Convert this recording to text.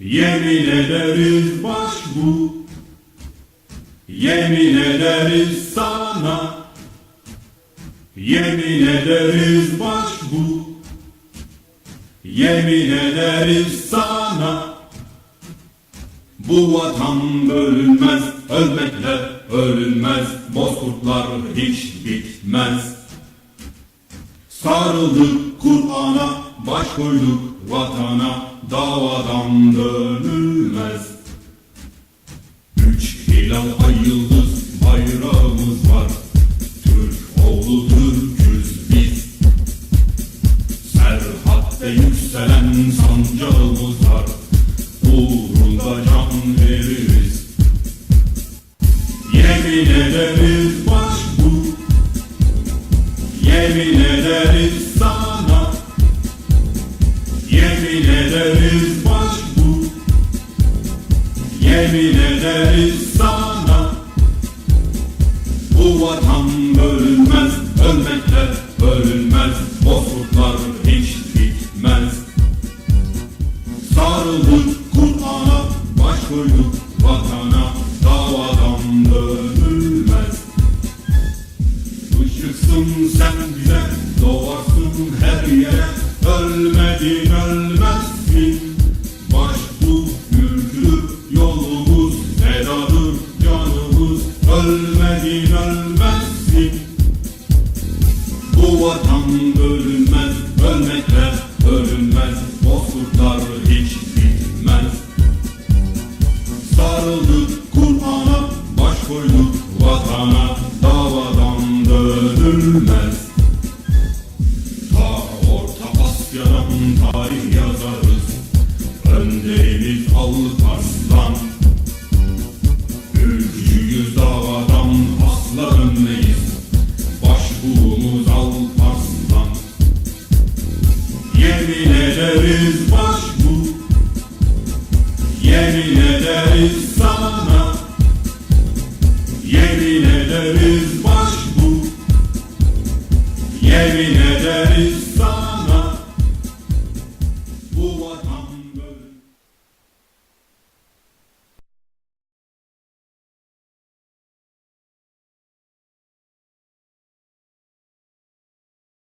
Yemin ederiz baş bu. Yemin ederiz sana. Yemin ederiz baş bu. Yemin ederiz sana. Bu vatan bölünmez Ölmekle ölünmez Bozkurtlar hiç bitmez. Sarıldık Kur'an'a, baş koyduk vatana, davadan dönülmez. Üç hilal ay yıldız bayrağımız var, Türk oğlu Türk'üz biz. Serhatte yükselen sancağımız var, uğrunda can veririz. Yemin ederiz baş bu, Yemin ederiz ederiz bu Yemin ederiz sana. Bu vatan bölünmez Ölmekle bölünmez Bozkurtlar hiç bitmez. Sarıldık Kur'an'a Baş koyduk vatana Davadan dönülmez. Işıksın sen bize, doğarsın her yere. Ölmedin ölmezsin Ölmedin ölmezsin Bu vatan bölünmez Ölmekle hiç bitmez Sarıldık Kur'an'a, baş koyduk davadan dönülmez. Ta Orta Asya'dan tarih yazarız, önderimiz Alparslan. Ederiz başbuğ, Yemin ederiz sana. Yemin ederiz baş bu. Yemin